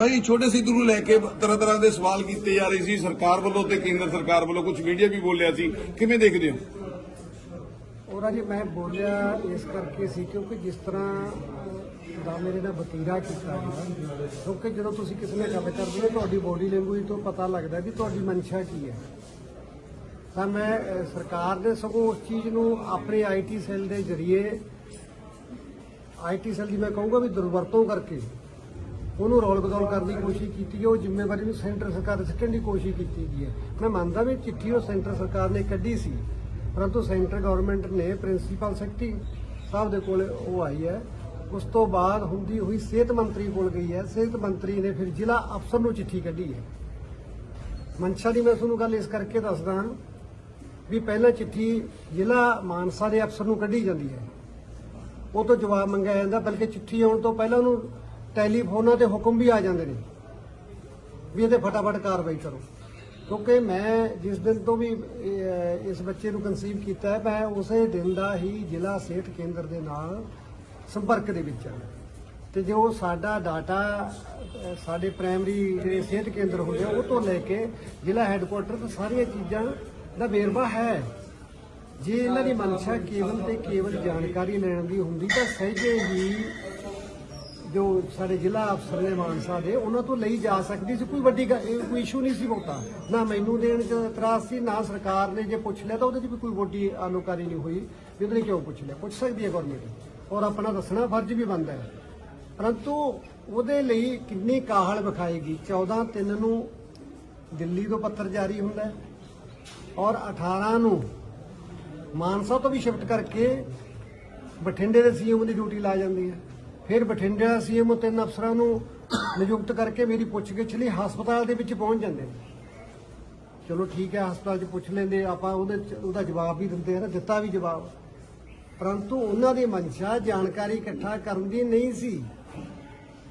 ਭਾਈ ਛੋਟੇ ਸਿੱਧੂ ਨੂੰ ਲੈ ਕੇ ਤਰ੍ਹਾਂ ਤਰ੍ਹਾਂ ਦੇ ਸਵਾਲ ਕੀਤੇ ਜਾ ਰਹੇ ਸੀ ਸਰਕਾਰ ਵੱਲੋਂ ਤੇ ਕੇਂਦਰ ਸਰਕਾਰ ਵੱਲੋਂ ਕੁਝ ਮੀਡੀਆ ਵੀ ਬੋਲਿਆ ਸੀ। ਕਿਵੇਂ ਦੇਖਦੇ ਹੋ? ਉਹਦਾ ਜੀ ਮੈਂ ਬੋਲਿਆ ਇਸ ਕਰਕੇ ਸੀ ਕਿਉਂਕਿ ਜਿਸ ਤਰ੍ਹਾਂ ਦਾ ਮੇਰੇ ਨਾਲ ਵਤੀਰਾ ਕੀਤਾ ਗਿਆ ਕਿਉਂਕਿ ਜਦੋਂ ਤੁਸੀਂ ਕਿਸੇ ਨਾਲ ਗੱਲ ਕਰਦੇ ਹੋ ਤੁਹਾਡੀ ਬੋਡੀ ਲੈਂਗੁਏਜ ਤੋਂ ਪਤਾ ਲੱਗਦਾ ਵੀ ਤੁਹਾਡੀ ਮਨਸ਼ਾ ਕੀ ਹੈ। ਤਾਂ ਮੈਂ ਅਹ, ਸਰਕਾਰ ਦੇ ਸਗੋਂ ਉਸ ਚੀਜ਼ ਨੂੰ ਆਪਣੇ ਆਈਟੀ ਸੈੱਲ ਦੇ ਜ਼ਰੀਏ ਆਈਟੀ ਸੈੱਲ ਦੀ ਮੈਂ ਕਹੂੰਗਾ ਵੀ ਦੁਰਵਰਤੋਂ ਕਰਕੇ ਉਹਨੂੰ ਰੋਲ ਬਦੌਲ ਕਰਨ ਦੀ ਕੋਸ਼ਿਸ਼ ਕੀਤੀ ਹੈ, ਉਹ ਜ਼ਿੰਮੇਵਾਰੀ ਨੂੰ ਸੈਂਟਰ ਸਰਕਾਰ ਦੇ ਸਿੱਟਣ ਦੀ ਕੋਸ਼ਿਸ਼ ਕੀਤੀ ਗਈ ਹੈ। ਮੈਂ ਮੰਨਦਾ ਵੀ ਚਿੱਠੀ ਉਹ ਸੈਂਟਰ ਸਰਕਾਰ ਨੇ ਕੱਢੀ ਸੀ, ਪਰੰਤੂ ਸੈਂਟਰ ਗਵਰਨਮੈਂਟ ਨੇ ਪ੍ਰਿੰਸੀਪਲ ਸੈਕਟਰੀ ਸਾਹਿਬ ਦੇ ਕੋਲ ਉਹ ਆਈ ਹੈ। ਉਸ ਤੋਂ ਬਾਅਦ ਹੁੰਦੀ ਹੋਈ ਸਿਹਤ ਮੰਤਰੀ ਕੋਲ ਗਈ ਹੈ। ਸਿਹਤ ਮੰਤਰੀ ਨੇ ਫਿਰ ਜ਼ਿਲ੍ਹਾ ਅਫਸਰ ਨੂੰ ਚਿੱਠੀ ਕੱਢੀ ਹੈ। ਮਨਸ਼ਾ ਦੀ ਮੈਂ ਤੁਹਾਨੂੰ ਗੱਲ ਇਸ ਕਰਕੇ ਦੱਸਦਾ ਵੀ ਪਹਿਲਾਂ ਚਿੱਠੀ ਜ਼ਿਲ੍ਹਾ ਮਾਨਸਾ ਦੇ ਅਫਸਰ ਨੂੰ ਕੱਢੀ ਜਾਂਦੀ ਹੈ। ਉਹ ਤੋਂ ਜਵਾਬ ਮੰਗਿਆ ਜਾਂਦਾ, ਬਲਕਿ ਚਿੱਠੀ ਆਉਣ ਤੋਂ ਪਹਿਲਾਂ ਉਹਨੂੰ ਟੈਲੀਫੋਨਾਂ ਤੇ ਹੁਕਮ ਵੀ ਆ ਜਾਂਦੇ ਨੇ ਵੀ ਇਹਦੇ ਫਟਾਫਟ ਕਾਰਵਾਈ ਕਰੋ। ਕਿਉਂਕਿ ਮੈਂ ਜਿਸ ਦਿਨ ਤੋਂ ਵੀ ਇਸ ਬੱਚੇ ਨੂੰ ਕਨਸੀਵ ਕੀਤਾ ਹੈ, ਮੈਂ ਉਸੇ ਦਿਨ ਦਾ ਹੀ ਜ਼ਿਲ੍ਹਾ ਸਿਹਤ ਕੇਂਦਰ ਦੇ ਨਾਲ ਸੰਪਰਕ ਦੇ ਵਿੱਚ ਹਾਂ। ਤੇ ਜੋ ਸਾਡਾ ਡਾਟਾ ਸਾਡੇ ਪ੍ਰਾਇਮਰੀ ਜਿਹੜੇ ਸਿਹਤ ਕੇਂਦਰ ਹੁੰਦੇ ਆ, ਉਹ ਤੋਂ ਲੈ ਕੇ ਜ਼ਿਲ੍ਹਾ ਹੈੱਡਕੁਆਟਰ ਤੋਂ ਸਾਰੀਆਂ ਚੀਜ਼ਾਂ ਦਾ ਵੇਰਵਾ ਹੈ। ਜੇ ਇਹਨਾਂ ਦੀ ਮਨਸ਼ਾ ਕੇਵਲ ਤੇ ਕੇਵਲ ਜਾਣਕਾਰੀ ਲੈਣ ਦੀ ਹੁੰਦੀ ਤਾਂ ਸਹਿਜੇ ਹੀ ਜੋ ਸਾਡੇ ਜ਼ਿਲ੍ਹਾ ਅਫਸਰ ਨੇ ਮਾਨਸਾ ਦੇ, ਉਹਨਾਂ ਤੋਂ ਲਈ ਜਾ ਸਕਦੀ ਸੀ। ਕੋਈ ਵੱਡੀ ਗੱਲ- ਇਹ ਕੋਈ ਇਸ਼ੂ ਨਹੀਂ ਸੀ ਬਹੁਤਾ। ਨਾ ਮੈਨੂੰ ਦੇਣ ਚ ਇਤਰਾਜ਼ ਸੀ, ਨਾ ਸਰਕਾਰ ਨੇ ਜੇ ਪੁੱਛ ਲਿਆ ਤਾਂ ਉਹਦੇ 'ਚ ਵੀ ਕੋਈ ਵੱਡੀ ਆਲੋਕਾਰੀ ਨਹੀਂ ਹੋਈ, ਵੀ ਉਹਨੇ ਕਿਉਂ ਪੁੱਛ ਲਿਆ। ਪੁੱਛ ਸਕਦੀ ਹੈ ਗਵਰਨਮੈਂਟ ਔਰ ਆਪਣਾ ਦੱਸਣਾ, ਫਰਜ਼ ਵੀ ਬਣਦਾ ਹੈ। ਪਰੰਤੂ ਉਹਦੇ ਲਈ ਕਿੰਨੀ ਕਾਹਲ ਵਿਖਾਏਗੀ? 14 ਤਿੰਨ ਨੂੰ ਦਿੱਲੀ ਤੋਂ ਪੱਤਰ ਜਾਰੀ ਹੁੰਦਾ ਹੈ ਔਰ 18 ਨੂੰ ਮਾਨਸਾ ਤੋਂ ਵੀ ਸ਼ਿਫਟ ਕਰਕੇ ਬਠਿੰਡੇ ਦੇ ਸੀਐਮ ਦੀ ਡਿਊਟੀ ਲਾ ਜਾਂਦੀ ਹੈ। ਫਿਰ ਬਠਿੰਡੇ ਦਾ ਸੀਐਮ ਤਿੰਨ ਅਫਸਰਾਂ ਨੂੰ ਨਿਯੁਕਤ ਕਰਕੇ ਮੇਰੀ ਪੁੱਛਗਿੱਛ ਲਈ ਹਸਪਤਾਲ ਦੇ ਵਿੱਚ ਪਹੁੰਚ ਜਾਂਦੇ ਨੇ। ਚਲੋ ਠੀਕ ਹੈ, ਹਸਪਤਾਲ 'ਚ ਪੁੱਛ ਲੈਂਦੇ, ਆਪਾਂ ਉਹਦੇ 'ਚ- ਉਹਦਾ ਜਵਾਬ ਵੀ ਦਿੰਦੇ ਆ ਨਾ, ਦਿੱਤਾ ਵੀ ਜਵਾਬ। ਪਰੰਤੂ ਉਹਨਾਂ ਦੀ ਮਨਸ਼ਾ ਜਾਣਕਾਰੀ ਇਕੱਠਾ ਕਰਨ ਦੀ ਨਹੀਂ ਸੀ।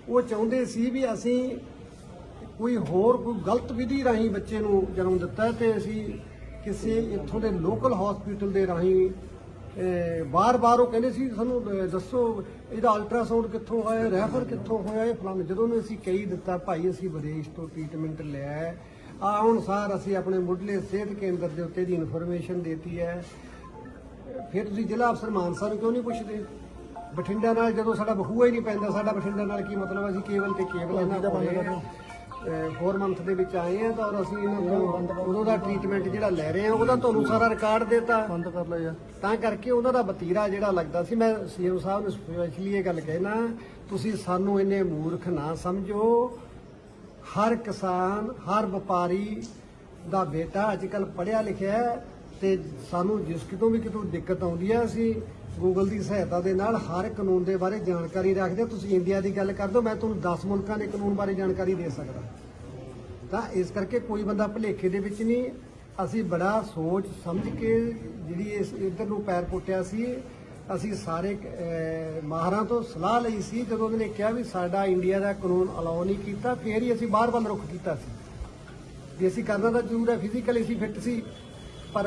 ਉਹ ਚਾਹੁੰਦੇ ਸੀ ਵੀ ਅਸੀਂ ਕੋਈ ਹੋਰ, ਕੋਈ ਗਲਤ ਵਿਧੀ ਰਾਹੀਂ ਬੱਚੇ ਨੂੰ ਜਨਮ ਦਿੱਤਾ ਹੈ ਤੇ ਅਸੀਂ ਕਿਸੇ ਇੱਥੋਂ ਦੇ ਲੋਕਲ ਹਸਪੀਟਲ ਦੇ ਰਾਹੀਂ ਬਾਰ-ਬਾਰ ਉਹ ਕਹਿੰਦੇ ਸੀ ਸਾਨੂੰ ਦੱਸੋ ਇਹਦਾ ਅਲਟਰਾਸਾਊਂਡ ਕਿੱਥੋਂ ਹੋਇਆ ਰੈਫਰ ਕਿੱਥੋਂ ਹੋਇਆ ਇਹ ਫਲਾਣੇ ਜਦੋਂ ਨੂੰ ਅਸੀਂ ਕਹੀ ਦਿੱਤਾ ਭਾਈ ਅਸੀਂ ਵਿਦੇਸ਼ ਤੋਂ ਟ੍ਰੀਟਮੈਂਟ ਲਿਆ ਹੈ। ਆ ਹੁਣ ਸਾਰ ਅਸੀਂ ਆਪਣੇ ਮੁੱਢਲੇ ਸਿਹਤ ਕੇਂਦਰ ਦੇ ਉੱਤੇ ਦੀ ਇਨਫੋਰਮੇਸ਼ਨ ਦੇਤੀ ਹੈ। ਫਿਰ ਤੁਸੀਂ ਜ਼ਿਲ੍ਹਾ ਅਫਸਰ ਮਾਨਸਾ ਨੂੰ ਕਿਉਂ ਨਹੀਂ ਪੁੱਛਦੇ? ਬਠਿੰਡਾ ਨਾਲ ਜਦੋਂ ਸਾਡਾ ਬਹੂਆ ਹੀ ਨਹੀਂ ਪੈਂਦਾ ਸਾਡਾ ਬਠਿੰਡਾ ਨਾਲ ਕੀ ਮਤਲਬ? ਅਸੀਂ ਕੇਵਲ ਤੇ ਕੇਵਲ ਇਹਨਾਂ ਕੋਲੇ 4 ਮੰਥ ਦੇ ਵਿੱਚ ਆਏ ਆ ਤਾਂ ਔਰ ਅਸੀਂ ਇਹਨਾਂ ਤੋਂ ਉਦੋਂ ਦਾ ਟ੍ਰੀਟਮੈਂਟ ਜਿਹੜਾ ਲੈ ਰਹੇ ਆ ਉਹਦਾ ਤੁਹਾਨੂੰ ਸਾਰਾ ਰਿਕਾਰਡ ਦਿੱਤਾ। ਬੰਦ ਕਰ ਲਿਆ। ਤਾਂ ਕਰਕੇ ਉਹਨਾਂ ਦਾ ਵਤੀਰਾ ਜਿਹੜਾ ਲੱਗਦਾ ਸੀ ਮੈਂ ਸੀਐਮ ਸਾਹਿਬ ਨੂੰ ਸਪੈਸ਼ਲੀ ਇਹ ਗੱਲ ਕਹਿਣਾ ਤੁਸੀਂ ਸਾਨੂੰ ਇੰਨੇ ਮੂਰਖ ਨਾ ਸਮਝੋ। ਹਰ ਕਿਸਾਨ ਹਰ ਵਪਾਰੀ ਦਾ ਬੇਟਾ ਅੱਜ ਕੱਲ ਪੜਿਆ ਲਿਖਿਆ ਤੇ ਸਾਨੂੰ ਜਿਸ ਕਿਤੋਂ ਵੀ ਕਿਤੋਂ ਦਿੱਕਤ ਆਉਂਦੀ ਹੈ ਅਸੀਂ ਗੂਗਲ ਦੀ ਸਹਾਇਤਾ ਦੇ ਨਾਲ ਹਰ ਕਾਨੂੰਨ ਦੇ ਬਾਰੇ ਜਾਣਕਾਰੀ ਰੱਖਦੇ ਹੋ। ਤੁਸੀਂ ਇੰਡੀਆ ਦੀ ਗੱਲ ਕਰ ਦਿਓ ਮੈਂ ਤੁਹਾਨੂੰ 10 ਮੁਲਕਾਂ ਦੇ ਕਾਨੂੰਨ ਬਾਰੇ ਜਾਣਕਾਰੀ ਦੇ ਸਕਦਾ। ਤਾਂ ਇਸ ਕਰਕੇ ਕੋਈ ਬੰਦਾ ਭੁਲੇਖੇ ਦੇ ਵਿੱਚ ਨਹੀਂ, ਅਸੀਂ ਬੜਾ ਸੋਚ ਸਮਝ ਕੇ ਜਿਹੜੀ ਇਸ ਇਧਰ ਨੂੰ ਪੈਰ ਪੁੱਟਿਆ ਸੀ, ਅਸੀਂ ਸਾਰੇ ਮਾਹਰਾਂ ਤੋਂ ਸਲਾਹ ਲਈ ਸੀ, ਜਦੋਂ ਉਹਨਾਂ ਨੇ ਕਿਹਾ ਵੀ ਸਾਡਾ ਇੰਡੀਆ ਦਾ ਕਾਨੂੰਨ ਅਲਾਉ ਨਹੀਂ ਕੀਤਾ, ਫੇਰ ਹੀ ਅਸੀਂ ਬਾਹਰ ਵੱਲ ਰੁਖ ਕੀਤਾ ਸੀ। ਜੇ ਅਸੀਂ ਕਰਨਾ ਤਾਂ ਜ਼ਰੂਰ ਹੈ ਫਿਜ਼ੀਕਲੀ ਅਸੀਂ ਫਿੱਟ ਸੀ। ਪਰ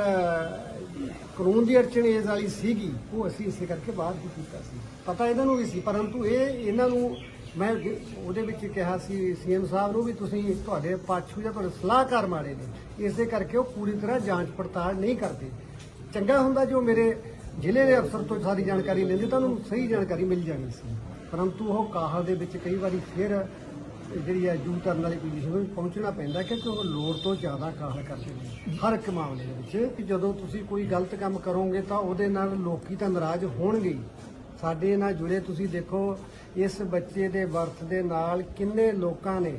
ਕਾਨੂੰਨ ਦੀ ਅੜਚਣ ਇਸ ਵਾਲੀ ਸੀਗੀ, ਉਹ ਅਸੀਂ ਇਸੇ ਕਰਕੇ ਬਾਹਰ ਹੀ ਕੀਤਾ ਸੀ। ਪਤਾ ਇਹਨਾਂ ਨੂੰ ਵੀ ਸੀ, ਪਰੰਤੂ ਇਹ, ਇਹਨਾਂ ਨੂੰ ਮੈਂ ਉਹਦੇ ਵਿੱਚ ਕਿਹਾ ਸੀ, ਸੀਐਮ ਸਾਹਿਬ ਨੂੰ ਵੀ ਤੁਸੀਂ ਤੁਹਾਡੇ ਪਾਛੂ ਜਾਂ ਤੁਹਾਡੇ ਸਲਾਹਕਾਰ ਮਾੜੇ ਨੇ, ਇਸੇ ਕਰਕੇ ਉਹ ਪੂਰੀ ਤਰ੍ਹਾਂ ਜਾਂਚ ਪੜਤਾਲ ਨਹੀਂ ਕਰਦੇ। ਚੰਗਾ ਹੁੰਦਾ ਜੋ ਮੇਰੇ ਜ਼ਿਲ੍ਹੇ ਦੇ ਅਫਸਰ ਤੋਂ ਸਾਰੀ ਜਾਣਕਾਰੀ ਲੈਂਦੇ ਤਾਂ ਉਹਨੂੰ ਸਹੀ ਜਾਣਕਾਰੀ ਮਿਲ ਜਾਣੀ ਸੀ। ਪਰੰਤੂ ਉਹ ਕਾਹਲ ਦੇ ਵਿੱਚ ਕਈ ਵਾਰੀ ਫਿਰ ਜਿਹੜੀ ਹੈ ਜੂ ਕਰਨ ਵਾਲੀ ਪੋਜੀਸ਼ਨ ਵਿੱਚ ਪਹੁੰਚਣਾ ਪੈਂਦਾ ਕਿਉਂਕਿ ਉਹ ਲੋੜ ਤੋਂ ਜ਼ਿਆਦਾ ਕਾਹਲ ਕਰਦੇ ਨੇ। ਹਰ ਇੱਕ ਮਾਮਲੇ ਦੇ ਵਿੱਚ ਕਿ ਜਦੋਂ ਤੁਸੀਂ ਕੋਈ ਗਲਤ ਕੰਮ ਕਰੋਗੇ ਤਾਂ ਉਹਦੇ ਨਾਲ ਲੋਕੀ ਤਾਂ ਨਾਰਾਜ਼ ਹੋਣਗੇ ਹੀ। ਸਾਡੇ ਨਾਲ ਜੁੜੇ, ਤੁਸੀਂ ਦੇਖੋ, ਇਸ ਬੱਚੇ ਦੇ ਬਰਥ ਦੇ ਨਾਲ ਕਿੰਨੇ ਲੋਕਾਂ ਨੇ।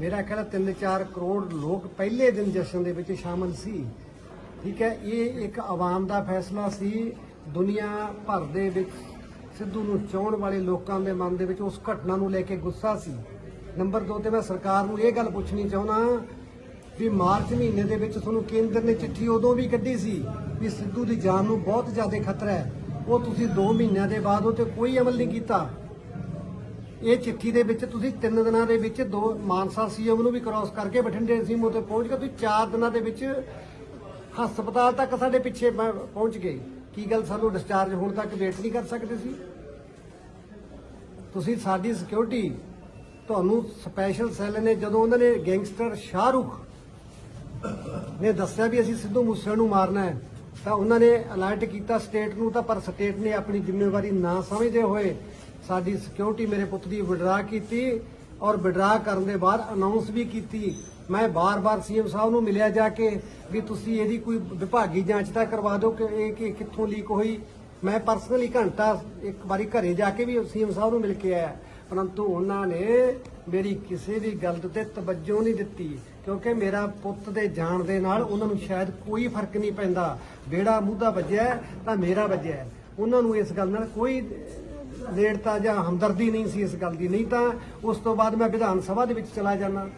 ਮੇਰਾ ਖਿਆਲ 3-4 ਕਰੋੜ ਲੋਕ ਪਹਿਲੇ ਦਿਨ ਜਸ਼ਨ ਦੇ ਵਿੱਚ ਸ਼ਾਮਲ ਸੀ। ਠੀਕ ਹੈ, ਇਹ ਇੱਕ ਆਵਾਮ ਦਾ ਫੈਸਲਾ ਸੀ। ਦੁਨੀਆ ਭਰ ਦੇ ਵਿੱਚ ਸਿੱਧੂ ਨੂੰ ਚਾਹਣ ਵਾਲੇ ਲੋਕਾਂ ਦੇ ਮਨ ਦੇ ਵਿੱਚ ਉਸ ਘਟਨਾ ਨੂੰ ਲੈ ਕੇ ਗੁੱਸਾ ਸੀ। ਨੰਬਰ 2 ਤੇ ਮੈਂ ਸਰਕਾਰ ਨੂੰ ਇਹ ਗੱਲ ਪੁੱਛਣੀ ਚਾਹੁੰਦਾ ਵੀ ਮਾਰਚ ਮਹੀਨੇ ਦੇ ਵਿੱਚ ਤੁਹਾਨੂੰ ਕੇਂਦਰ ਨੇ ਚਿੱਠੀ ਉਦੋਂ ਵੀ ਕੱਢੀ ਸੀ ਵੀ ਸਿੱਧੂ ਦੀ ਜਾਨ ਨੂੰ ਬਹੁਤ ਜ਼ਿਆਦਾ ਖਤਰਾ ਹੈ। ਉਹ ਤੁਸੀਂ 2 ਮਹੀਨਿਆਂ ਦੇ ਬਾਅਦ ਉਹ ਤੇ ਕੋਈ ਅਮਲ ਨਹੀਂ ਕੀਤਾ। ਇਹ ਚਿੱਠੀ ਦੇ ਵਿੱਚ ਤੁਸੀਂ 3 ਦਿਨਾਂ ਦੇ ਵਿੱਚ ਦੋ ਮਾਨਸਾ ਸੀਐਮ ਨੂੰ ਵੀ ਕ੍ਰਾਸ ਕਰਕੇ ਬਠਿੰਡੇ ਸੀਐਮ ਉੱਤੇ ਪਹੁੰਚ ਗਏ, ਤੁਸੀਂ 4 ਦਿਨਾਂ ਦੇ ਵਿੱਚ ਹਸਪਤਾਲ ਤੱਕ ਸਾਡੇ ਪਿੱਛੇ ਪਹੁੰਚ ਗਏ। ਕੀ ਗੱਲ ਸਾਨੂੰ ਡਿਸਚਾਰਜ ਹੋਣ ਤੱਕ ਵੇਟ ਨਹੀਂ ਕਰ ਸਕਦੇ ਸੀ? ਤੁਸੀਂ ਸਾਡੀ ਸਿਕਿਉਰਿਟੀ ਤੁਹਾਨੂੰ ਸਪੈਸ਼ਲ ਸੈੱਲ ਨੇ, ਜਦੋਂ ਉਹਨਾਂ ਨੇ ਗੈਂਗਸਟਰ ਸ਼ਾਹਰੁਖ ਨੇ ਦੱਸਿਆ ਵੀ ਅਸੀਂ ਸਿੱਧੂ ਮੂਸੇ ਨੂੰ ਮਾਰਨਾ ਹੈ, ਤਾਂ ਉਹਨਾਂ ਨੇ ਅਲਰਟ ਕੀਤਾ ਸਟੇਟ ਨੂੰ, ਤਾਂ ਪਰ ਸਟੇਟ ਨੇ ਆਪਣੀ ਜ਼ਿੰਮੇਵਾਰੀ ਨਾ ਸਮਝਦੇ ਹੋਏ ਸਾਡੀ ਸਿਕਿਉਰਿਟੀ ਮੇਰੇ ਪੁੱਤ ਦੀ ਵਿਡਰਾ ਕੀਤੀ ਔਰ ਵਿਡਰਾ ਕਰਨ ਦੇ ਬਾਅਦ ਅਨਾਉਂਸ ਵੀ ਕੀਤੀ। ਮੈਂ ਬਾਰ-ਬਾਰ ਸੀਐਮ ਸਾਹਿਬ ਨੂੰ ਮਿਲਿਆ ਜਾ ਕੇ ਵੀ ਤੁਸੀਂ ਇਹਦੀ ਕੋਈ ਵਿਭਾਗੀ ਜਾਂਚ ਤਾਂ ਕਰਵਾ ਦਿਓ ਕਿ ਇਹ ਕਿ ਕਿੱਥੋਂ ਲੀਕ ਹੋਈ। ਮੈਂ ਪਰਸਨਲੀ ਘੰਟਾ ਇੱਕ ਵਾਰੀ ਘਰੇ ਜਾ ਕੇ ਵੀ ਸੀਐਮ ਸਾਹਿਬ ਨੂੰ ਮਿਲ ਕੇ ਆਇਆ। ਪਰੰਤੂ ਉਹਨਾਂ ਨੇ ਮੇਰੀ ਕਿਸੇ ਵੀ ਗੱਲ ਤੇ ਤਵੱਜੋ ਨਹੀਂ ਦਿੱਤੀ, ਕਿਉਂਕਿ ਮੇਰਾ ਪੁੱਤ ਦੇ ਜਾਣ ਦੇ ਨਾਲ ਉਹਨਾਂ ਨੂੰ ਸ਼ਾਇਦ ਕੋਈ ਫ਼ਰਕ ਨਹੀਂ ਪੈਂਦਾ। ਬੇੜਾ ਮੂਧਾ ਵੱਜਿਆ ਤਾਂ ਮੇਰਾ ਵੱਜਿਆ ਉਹਨਾਂ ਨੂੰ ਇਸ ਗੱਲ ਨਾਲ ਕੋਈ ਨੇੜਤਾ ਜਾਂ ਹਮਦਰਦੀ ਨਹੀਂ ਸੀ ਇਸ ਗੱਲ ਦੀ। ਨਹੀਂ ਤਾਂ ਉਸ ਤੋਂ ਬਾਅਦ ਮੈਂ ਵਿਧਾਨ ਸਭਾ ਦੇ ਵਿੱਚ ਚਲਾ ਜਾਣਾ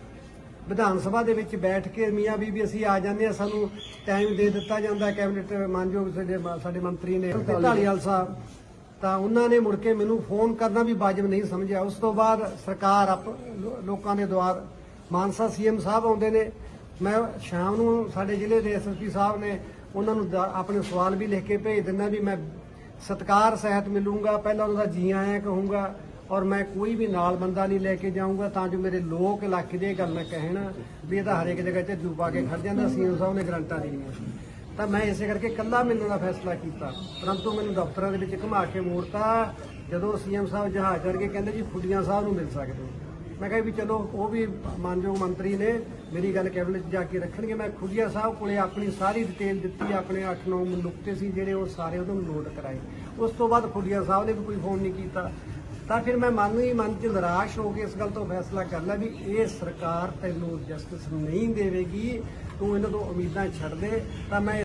ਵਿਧਾਨ ਸਭਾ ਦੇ ਵਿੱਚ ਬੈਠ ਕੇ ਮੀਆਂ ਬੀਬੀ ਅਸੀਂ ਆ ਜਾਂਦੇ ਆ ਸਾਨੂੰ ਟਾਈਮ ਦੇ ਦਿੱਤਾ ਜਾਂਦਾ। ਕੈਬਨਿਟ ਮਾਨਯੋਗ ਸਾਡੇ ਸਾਡੇ ਮੰਤਰੀ ਨੇ ਢਾਲੀਵਾਲ ਸਾਹਿਬ। ਤਾਂ ਉਹਨਾਂ ਨੇ ਮੁੜ ਕੇ ਮੈਨੂੰ ਫੋਨ ਕਰਨਾ ਵੀ ਵਾਜਬ ਨਹੀਂ ਸਮਝਿਆ। ਉਸ ਤੋਂ ਬਾਅਦ ਸਰਕਾਰ ਲੋਕਾਂ ਦੇ ਦੁਆਰ, ਮਾਨਸਾ ਸੀਐਮ ਸਾਹਿਬ ਆਉਂਦੇ ਨੇ। ਮੈਂ ਸ਼ਾਮ ਨੂੰ ਸਾਡੇ ਜ਼ਿਲ੍ਹੇ ਦੇ ਐਸਐਸਪੀ ਸਾਹਿਬ ਨੇ ਉਹਨਾਂ ਨੂੰ ਆਪਣੇ ਸਵਾਲ ਵੀ ਲਿਖ ਕੇ ਭੇਜ ਦਿੰਦਾ ਵੀ ਮੈਂ ਸਤਕਾਰ, ਸਹਿਤ ਮਿਲੂੰਗਾ, ਪਹਿਲਾਂ ਉਹਨਾਂ ਦਾ ਜੀ ਆਇਆਂ ਕਹੂੰਗਾ ਔਰ ਮੈਂ ਕੋਈ ਵੀ ਨਾਲ ਬੰਦਾ ਨਹੀਂ ਲੈ ਕੇ ਜਾਊਂਗਾ ਤਾਂ ਜੋ ਮੇਰੇ ਲੋਕ ਇਲਾਕੇ ਦੇ ਗੱਲ ਮੈਂ ਕਹਿਣ ਵੀ ਇਹ ਤਾਂ ਹਰੇਕ ਜਗ੍ਹਾ ਤੇ ਜੂ ਪਾ ਕੇ ਖੜ ਜਾਂਦਾ। ਸੀਐਮ ਸਾਹਿਬ ਨੇ ਗਰੰਟਾਂ ਦੇਣੀਆਂ ਤਾਂ ਮੈਂ ਇਸੇ ਕਰਕੇ ਇਕੱਲਾ ਮਿਲਣ ਦਾ ਫੈਸਲਾ ਕੀਤਾ। ਪਰੰਤੂ ਮੈਨੂੰ ਦਫ਼ਤਰਾਂ ਦੇ ਵਿੱਚ ਘੁਮਾ ਕੇ ਮੋੜਤਾ। ਜਦੋਂ ਸੀਐਮ ਸਾਹਿਬ ਜਹਾਜ਼ ਕਰਕੇ ਕਹਿੰਦੇ ਜੀ ਫੁੱਡੀਆਂ ਸਾਹਿਬ ਨੂੰ ਮਿਲ ਸਕਦੇ ਹੋ। ਮੈਂ ਕਿਹਾ ਵੀ ਚਲੋ, ਉਹ ਵੀ ਮਾਨਯੋਗ ਮੰਤਰੀ ਨੇ ਮੇਰੀ ਗੱਲ ਕੈਬਨਿਟ 'ਚ ਜਾ ਕੇ ਰੱਖਣਗੇ। ਮੈਂ ਖੁੱਡੀਆ ਸਾਹਿਬ ਕੋਲੇ ਆਪਣੀ ਸਾਰੀ ਡਿਟੇਲ ਦਿੱਤੀ, ਆਪਣੇ 8-9 ਨੁਕਤੇ ਸੀ ਜਿਹੜੇ ਉਹ ਸਾਰੇ ਉਹਨਾਂ ਨੂੰ ਨੋਟ ਕਰਾਏ। ਉਸ ਤੋਂ ਬਾਅਦ ਖੁੱਡੀਆ ਸਾਹਿਬ ਨੇ ਵੀ ਕੋਈ ਫੋਨ ਨਹੀਂ ਕੀਤਾ। ਤਾਂ ਫਿਰ ਮੈਂ ਮਨ ਹੀ ਮਨ 'ਚ ਨਿਰਾਸ਼ ਹੋ ਕੇ ਇਸ ਗੱਲ ਤੋਂ ਫੈਸਲਾ ਕਰ ਲਿਆ ਵੀ ਇਹ ਸਰਕਾਰ ਤੈਨੂੰ ਜਸਟਿਸ ਨਹੀਂ ਦੇਵੇਗੀ। ਤੂੰ ਇਹਨਾਂ ਤੋਂ ਉਮੀਦਾਂ ਛੱਡ ਦੇ। ਤਾਂ ਮੈਂ